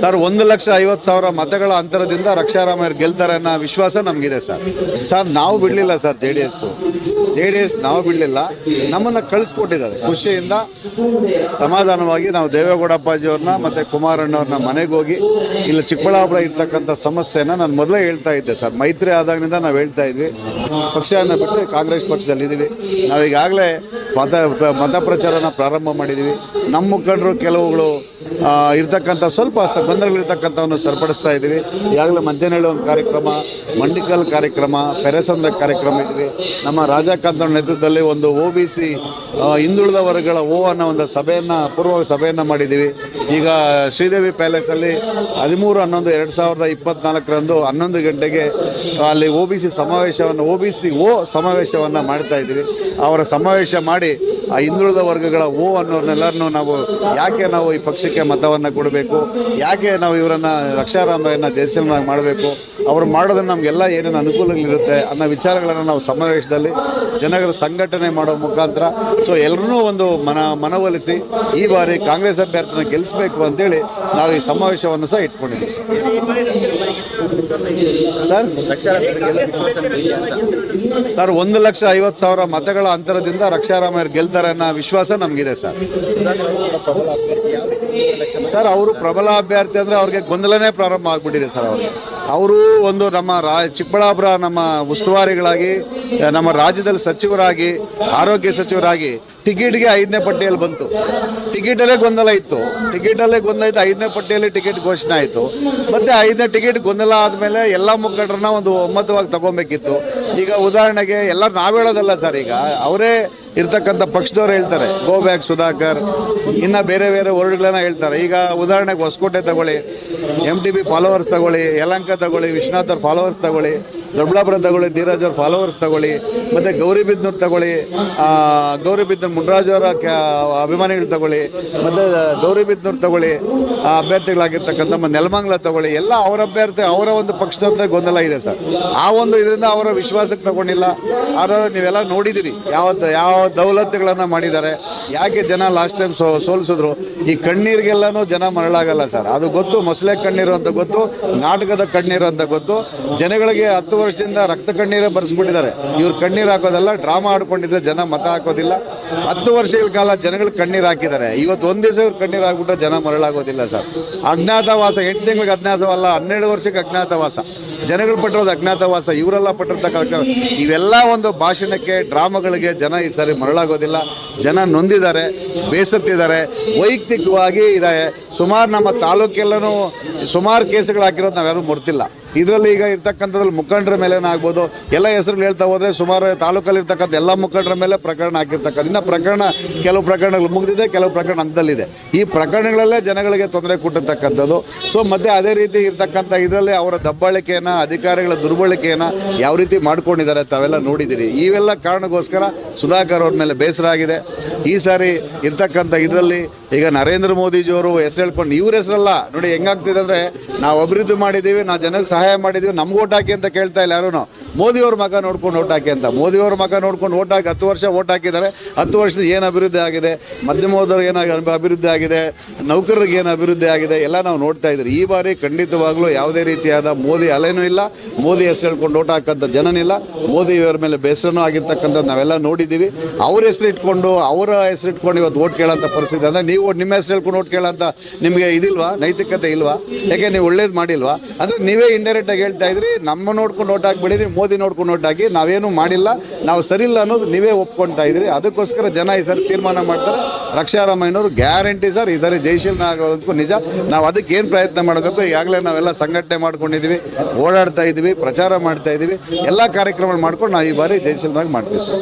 Sir, ಒಂದು ಲಕ್ಷ ಐವತ್ತು ಸಾವಿರ ಮತಗಳ ಅಂತರದಿಂದ ರಕ್ಷಾರಾಮಯ್ಯ ಗೆಲ್ತಾರೆ ಅನ್ನೋ ವಿಶ್ವಾಸ ನಮಗಿದೆ ಸರ್. ಸರ್, ನಾವು ಬಿಡಲಿಲ್ಲ sir J D S. J D S ನಾವು ಬಿಡಲಿಲ್ಲ. ನಮ್ಮನ್ನು ಕಳಿಸ್ಕೊಟ್ಟಿದ್ದಾರೆ. ಖುಷಿಯಿಂದ ಸಮಾಧಾನವಾಗಿ ನಾವು ದೇವೇಗೌಡ ಮತ್ತೆ ಕುಮಾರಣ್ಣವ್ರನ್ನ ಮನೆಗೆ ಹೋಗಿ ಇಲ್ಲಿ ಚಿಕ್ಕಬಳ್ಳಾಪುರ ಇರ್ತಕ್ಕಂಥ ಸಮಸ್ಯೆನ ನಾನು ಮೊದಲೇ ಹೇಳ್ತಾ ಇದ್ದೆ ಸರ್. ಮೈತ್ರಿ ಆದಾಗಿನಿಂದ ನಾವು ಹೇಳ್ತಾ ಇದ್ವಿ. ಪಕ್ಷವನ್ನು ಬಿಟ್ಟು ಕಾಂಗ್ರೆಸ್ ಪಕ್ಷದಲ್ಲಿದ್ದೀವಿ. ನಾವೀಗಾಗಲೇ ಮತ ಮತ ಪ್ರಚಾರನ ಪ್ರಾರಂಭ ಮಾಡಿದ್ದೀವಿ. ನಮ್ಮ ಮುಖಂಡರು ಕೆಲವುಗಳು ಇರ್ತಕ್ಕಂಥ ಸ್ವಲ್ಪ ಸಂಬಂಧಗಳಿರ್ತಕ್ಕಂಥವನ್ನು ಸರಿಪಡಿಸ್ತಾ ಇದ್ದೀವಿ. ಈಗಾಗಲೇ ಮಧ್ಯಾಹ್ನ ಒಂದು ಕಾರ್ಯಕ್ರಮ, ಮಂಡಿಕಲ್ ಕಾರ್ಯಕ್ರಮ ಪೆರೆಸಂದ್ರ ಕಾರ್ಯಕ್ರಮ ಇದ್ವಿ. ನಮ್ಮ ರಾಜಕಾಂತ ನೇತೃತ್ವದಲ್ಲಿ ಒಂದು ಒ ಬಿ ಸಿ ಹಿಂದುಳಿದ ವರ್ಗಗಳ ಓ ಅನ್ನೋ ಒಂದು ಸಭೆಯನ್ನು, ಪೂರ್ವ ಸಭೆಯನ್ನು ಮಾಡಿದ್ದೀವಿ. ಈಗ ಶ್ರೀದೇವಿ ಪ್ಯಾಲೇಸಲ್ಲಿ ಹದಿಮೂರು, ಹನ್ನೊಂದು, ಎರಡು ಸಾವಿರದ ಇಪ್ಪತ್ನಾಲ್ಕರಂದು ಹನ್ನೊಂದು ಗಂಟೆಗೆ ಅಲ್ಲಿ ಒ ಬಿ ಸಿ ಸಮಾವೇಶವನ್ನು, ಒ ಬಿ ಸಿ ಓ ಸಮಾವೇಶವನ್ನು ಮಾಡ್ತಾ ಇದ್ದೀವಿ. ಅವರ ಸಮಾವೇಶ ಮಾಡಿ ಆ ಹಿಂದುಳಿದ ವರ್ಗಗಳ ಓ ಅನ್ನೋರ್ನೆಲ್ಲರನ್ನು ನಾವು ಯಾಕೆ ನಾವು ಈ ಪಕ್ಷಕ್ಕೆ ಮತವನ್ನು ಕೊಡಬೇಕು? ಯಾಕೆ ನಾವು ಇವರನ್ನು ರಕ್ಷಾರಾಮಯ್ಯನ ಜಯಸಿಂಹನಾಗಿ ಮಾಡಬೇಕು? ಅವ್ರು ಮಾಡೋದನ್ನು ನಮಗೆಲ್ಲ ಏನೇನು ಅನುಕೂಲಗಳಿರುತ್ತೆ ಅನ್ನೋ ವಿಚಾರಗಳನ್ನು ನಾವು ಸಮಾವೇಶದಲ್ಲಿ ಜನಗಳ ಸಂಘಟನೆ ಮಾಡೋ ಮುಖಾಂತರ, ಸೊ ಎಲ್ಲರೂ ಒಂದು ಮನ ಮನವೊಲಿಸಿ ಈ ಬಾರಿ ಕಾಂಗ್ರೆಸ್ ಅಭ್ಯರ್ಥಿನ ಗೆಲ್ಲಿಸಬೇಕು ಅಂತೇಳಿ ನಾವು ಈ ಸಮಾವೇಶವನ್ನು ಸಹ ಇಟ್ಕೊಂಡಿದ್ದೀವಿ. ಸರ್? ಸರ್, ಒಂದು ಲಕ್ಷ ಐವತ್ತು ಸಾವಿರ ಮತಗಳ ಅಂತರದಿಂದ ರಕ್ಷಾರಾಮಯ್ಯ ಗೆಲ್ತಾರೆ ಅನ್ನೋ ವಿಶ್ವಾಸ ನಮಗಿದೆ, ಸರ್. ಸರ್, ಅವರು ಪ್ರಬಲ ಅಭ್ಯರ್ಥಿ ಅಂದರೆ ಅವ್ರಿಗೆ ಗೊಂದಲನೇ ಪ್ರಾರಂಭ ಆಗಿಬಿಟ್ಟಿದೆ, ಸರ್, ಅವ್ರಿಗೆ. ಅವರು ಒಂದು ನಮ್ಮ ರಾ ಚಿಕ್ಕಬಳ್ಳಾಪುರ ನಮ್ಮ ಉಸ್ತುವಾರಿಗಳಾಗಿ ನಮ್ಮ ರಾಜ್ಯದಲ್ಲಿ ಸಚಿವರಾಗಿ, ಆರೋಗ್ಯ ಸಚಿವರಾಗಿ ಟಿಕೆಟ್ಗೆ ಐದನೇ ಪಟ್ಟಿಯಲ್ಲಿ ಬಂತು. ಟಿಕೆಟಲ್ಲೇ ಗೊಂದಲ ಇತ್ತು. ಟಿಕೆಟಲ್ಲೇ ಗೊಂದಲ ಇತ್ತು. ಐದನೇ ಪಟ್ಟಿಯಲ್ಲಿ ಟಿಕೆಟ್ ಘೋಷಣೆ ಆಯಿತು. ಮತ್ತು ಐದನೇ ಟಿಕೆಟ್ ಗೊಂದಲ ಆದಮೇಲೆ ಎಲ್ಲ ಮುಖಂಡರನ್ನ ಒಂದು ಒಮ್ಮತವಾಗಿ ತಗೊಬೇಕಿತ್ತು. ಈಗ ಉದಾಹರಣೆಗೆ ಎಲ್ಲ ನಾವು ಹೇಳೋದಲ್ಲ ಸರ್ ಈಗ. ಅವರೇ ಇರ್ತಕ್ಕಂಥ ಪಕ್ಷದವ್ರು ಹೇಳ್ತಾರೆ ಗೋ ಬ್ಯಾಕ್ ಸುಧಾಕರ್. ಇನ್ನು ಬೇರೆ ಬೇರೆ ವರ್ಡ್ಗಳನ್ನ ಹೇಳ್ತಾರೆ. ಈಗ ಉದಾಹರಣೆಗೆ ಹೊಸಕೋಟೆ ತಗೊಳ್ಳಿ ಎಂ ಟಿ ಬಿ ಫಾಲೋವರ್ಸ್ ತಗೊಳ್ಳಿ, ಯಲಂಕ ತಗೊಳ್ಳಿ, ವಿಶ್ವನಾಥ್ ಫಾಲೋವರ್ಸ್ ತಗೊಳ್ಳಿ. ದೊಡ್ಡಬಳ್ಳಾಪುರ ತಗೊಳ್ಳಿ, ಧೀರಜ್ ಅವ್ರ ಫಾಲೋವರ್ಸ್ ತಗೊಳ್ಳಿ, ಮತ್ತು ಗೌರಿಬಿದ್ನೂರು ತಗೊಳ್ಳಿ ಗೌರಿಬಿದ್ನೂರು ಮುನ್ರಾಜ್ ಅವರ ಕ್ಯಾ, ಅಭಿಮಾನಿಗಳು ತಗೊಳ್ಳಿ, ಮತ್ತು ಗೌರಿಬಿದ್ನೂರು ತಗೊಳ್ಳಿ ಅಭ್ಯರ್ಥಿಗಳಾಗಿರ್ತಕ್ಕಂಥ ನಮ್ಮ ನೆಲಮಂಗ್ಲ ತಗೊಳ್ಳಿ, ಎಲ್ಲ ಅವರ ಅಭ್ಯರ್ಥಿ, ಅವರ ಒಂದು ಪಕ್ಷದ ಗೊಂದಲ ಇದೆ ಸರ್. ಆ ಒಂದು ಇದರಿಂದ ಅವರ ವಿಶ್ವಾಸಕ್ಕೆ ತಗೊಂಡಿಲ್ಲ ಆದರೆ ನೀವೆಲ್ಲ ನೋಡಿದ್ದೀರಿ ಯಾವ ಯಾವ ದೌಲತ್ತುಗಳನ್ನು ಮಾಡಿದ್ದಾರೆ, ಯಾಕೆ ಜನ ಲಾಸ್ಟ್ ಟೈಮ್ ಸೋ, ಸೋಲಿಸಿದ್ರು, ಈ ಕಣ್ಣೀರಿಗೆಲ್ಲನೂ ಜನ ಮರಳಾಗಲ್ಲ ಸರ್. ಅದು ಗೊತ್ತು, ಮೊಸಳೆ ಕಣ್ಣೀರು ಅಂತ ಗೊತ್ತು, ನಾಟಕದ ಕಣ್ಣೀರು ಅಂತ ಗೊತ್ತು, ಜನಗಳಿಗೆ ಹತ್ತು ವರ್ಷದಿಂದ ರಕ್ತ ಕಣ್ಣೀರೇ ಬರೆಸ್ಬಿಟ್ಟಿದ್ದಾರೆ. ಇವ್ರು ಕಣ್ಣೀರು ಹಾಕೋದಲ್ಲ, ಡ್ರಾಮಾ ಆಡ್ಕೊಂಡಿದ್ರೆ ಜನ ಮತ ಹಾಕೋದಿಲ್ಲ. ಹತ್ತು ವರ್ಷಗಳ ಕಾಲ ಜನಗಳು ಕಣ್ಣೀರು ಹಾಕಿದ್ದಾರೆ. ಇವತ್ತು ಒಂದು ದಿವಸ ಇವ್ರು ಕಣ್ಣೀರು ಹಾಕ್ಬಿಟ್ರೆ ಜನ ಮರಳಾಗೋದಿಲ್ಲ ಸರ್. ಅಜ್ಞಾತವಾಸ, ಎಂಟು ತಿಂಗಳಿಗೆ ಅಜ್ಞಾತವಲ್ಲ, ಹನ್ನೆರಡು ವರ್ಷಕ್ಕೆ ಅಜ್ಞಾತವಾಸ. ಜನಗಳು ಪಟ್ಟಿರೋದು ಅಜ್ಞಾತವಾಸ, ಇವರೆಲ್ಲ ಪಟ್ಟಿರ್ತಕ್ಕ ಇವೆಲ್ಲ ಒಂದು ಭಾಷಣಕ್ಕೆ, ಡ್ರಾಮಾಗಳಿಗೆ ಜನ ಈ ಸಾರಿ ಮರಳಾಗೋದಿಲ್ಲ. ಜನ ನೊಂದಿದ್ದಾರೆ, ಬೇಸತ್ತಿದ್ದಾರೆ. ವೈಯಕ್ತಿಕವಾಗಿ ಇದೆ ಸುಮಾರು ನಮ್ಮ ತಾಲೂಕೆಲ್ಲನೂ ಸುಮಾರು ಕೇಸುಗಳು ಹಾಕಿರೋದು ನಾವ್ಯಾರು ಮರ್ತಿಲ್ಲ. ಇದರಲ್ಲಿ ಈಗ ಇರ್ತಕ್ಕಂಥದ್ರಲ್ಲಿ ಮುಖಂಡರ ಮೇಲೆ ಆಗ್ಬೋದು ಎಲ್ಲ ಹೆಸರು ಹೇಳ್ತಾ ಹೋದರೆ ಸುಮಾರು ತಾಲೂಕಲ್ಲಿ ಇರ್ತಕ್ಕಂಥ ಎಲ್ಲ ಮುಖಂಡರ ಮೇಲೆ ಪ್ರಕರಣ ಹಾಕಿರ್ತಕ್ಕಂಥ ಪ್ರಕರಣ ಕೆಲವು ಪ್ರಕರಣಗಳು ಮುಗಿದಿದೆ, ಕೆಲವು ಪ್ರಕರಣ ಹಂತದಲ್ಲಿದೆ ಈ ಪ್ರಕರಣಗಳಲ್ಲೇ ಜನಗಳಿಗೆ ತೊಂದರೆ ಕೊಟ್ಟಿರ್ತಕ್ಕಂಥದ್ದು. ಸೊ ಮತ್ತೆ ಅದೇ ರೀತಿ ಇರ್ತಕ್ಕಂಥ ಇದರಲ್ಲಿ ಅವರ ದಬ್ಬಾಳಿಕೆಯನ್ನು, ಅಧಿಕಾರಿಗಳ ದುರ್ಬಳಕೆಯನ್ನು ಯಾವ ರೀತಿ ಮಾಡ್ಕೊಂಡಿದ್ದಾರೆ ತಾವೆಲ್ಲ ನೋಡಿದ್ದೀರಿ. ಇವೆಲ್ಲ ಕಾರಣಕ್ಕೋಸ್ಕರ ಸುಧಾಕರ್ ಅವ್ರ ಮೇಲೆ ಬೇಸರ ಆಗಿದೆ. ಈ ಸಾರಿ ಇರ್ತಕ್ಕಂಥ ಇದರಲ್ಲಿ ಈಗ ನರೇಂದ್ರ ಮೋದಿಜಿಯವರು ಹೆಸರು ಹೇಳ್ಕೊಂಡು, ಇವ್ರ ಹೆಸರಲ್ಲ. ನೋಡಿ, ಹೆಂಗಾಗ್ತಿದೆ ಅಂದರೆ ನಾವು ಅಭಿವೃದ್ಧಿ ಮಾಡಿದ್ದೀವಿ, ನಾವು ಜನಕ್ಕೆ ಸಹಾಯ ಮಾಡಿದ್ವಿ. ನಮ್ಗೆ ಓಟ್ ಹಾಕಿ ಅಂತ ಕೇಳ್ತಾ ಇಲ್ಲ ಯಾರೂ ಮೋದಿಯವ್ರ ಮಗ ನೋಡ್ಕೊಂಡು ಓಟ್ ಹಾಕಿ ಅಂತ. ಮೋದಿಯವ್ರ ಮಗ ನೋಡ್ಕೊಂಡು ಓಟ್ ಹಾಕಿ ಹತ್ತು ವರ್ಷ ಓಟ್ ಹಾಕಿದ್ದಾರೆ. ಹತ್ತು ವರ್ಷದ ಏನು ಅಭಿವೃದ್ಧಿ ಆಗಿದೆ? ಮಧ್ಯಮದವ್ರಿಗೆ ಏನಾಗಿ ಏನು ಅಭಿವೃದ್ಧಿ ಆಗಿದೆ? ನೌಕರರಿಗೆ ಏನು ಅಭಿವೃದ್ಧಿ ಆಗಿದೆ? ಎಲ್ಲ ನಾವು ನೋಡ್ತಾ ಇದ್ದೀವಿ. ಈ ಬಾರಿ ಖಂಡಿತವಾಗ್ಲೂ ಯಾವುದೇ ರೀತಿಯಾದ ಮೋದಿ ಅಲೆನೂ ಇಲ್ಲ. ಮೋದಿ ಹೆಸರು ಹೇಳ್ಕೊಂಡು ಓಟ್ ಹಾಕಂಥ ಜನನಿಲ್ಲ. ಮೋದಿ ಇವರ ಮೇಲೆ ಬೇಸರನೂ ಆಗಿರ್ತಕ್ಕಂಥದ್ದು ನಾವೆಲ್ಲ ನೋಡಿದ್ದೀವಿ. ಅವ್ರ ಹೆಸರು ಇಟ್ಕೊಂಡು, ಅವರ ಹೆಸರು ಇಟ್ಕೊಂಡು ಇವತ್ತು ಓಟ್ ಕೇಳೋಂಥ ಪರಿಸ್ಥಿತಿ ಅಂದರೆ ನೀವು ನಿಮ್ಮ ಹೆಸರು ಹೇಳ್ಕೊಂಡು ಓಟ್ ಕೇಳೋಂಥ ನಿಮಗೆ ಇದಿಲ್ವಾ? ನೈತಿಕತೆ ಇಲ್ವಾ? ಯಾಕೆ ನೀವು ಒಳ್ಳೇದು ಮಾಡಿಲ್ವಾ? ಅಂದರೆ ನೀವೇ ಇಂಡೈರೆಕ್ಟಾಗಿ ಹೇಳ್ತಾ ಇದ್ರಿ, ನಮ್ಮ ನೋಡ್ಕೊಂಡು ನೋಟ್ ಹಾಕ್ಬಿಡಿರಿ ಮೋದಿ ನೋಡ್ಕೊಂಡು ನೋಟ್ ಹಾಕಿ ನಾವೇನು ಮಾಡಿಲ್ಲ, ನಾವು ಸರಿ ಇಲ್ಲ ಅನ್ನೋದು ನೀವೇ ಒಪ್ಕೊಳ್ತಾ ಇದ್ರಿ. ಅದಕ್ಕೋಸ್ಕರ ಜನ ಈ ಸರಿ ತೀರ್ಮಾನ ಮಾಡ್ತಾರೆ. ರಕ್ಷಾರಾಮಯ್ಯನವರು ಗ್ಯಾರಂಟಿ ಸರ್ ಇದರ ಜಯಶೀಲನ ಆಗೋದಕ್ಕೂ ನಿಜ. ನಾವು ಅದಕ್ಕೆ ಏನು ಪ್ರಯತ್ನ ಮಾಡಬೇಕು? ಈಗಾಗಲೇ ನಾವೆಲ್ಲ ಸಂಘಟನೆ ಮಾಡ್ಕೊಂಡಿದ್ದೀವಿ, ಓಡಾಡ್ತಾ ಇದ್ದೀವಿ, ಪ್ರಚಾರ ಮಾಡ್ತಾ ಇದ್ದೀವಿ. ಎಲ್ಲ ಕಾರ್ಯಕ್ರಮಗಳು ಮಾಡ್ಕೊಂಡು ನಾವು ಈ ಬಾರಿ ಜಯಶೀಲನಾಗಿ ಮಾಡ್ತೀವಿ ಸರ್.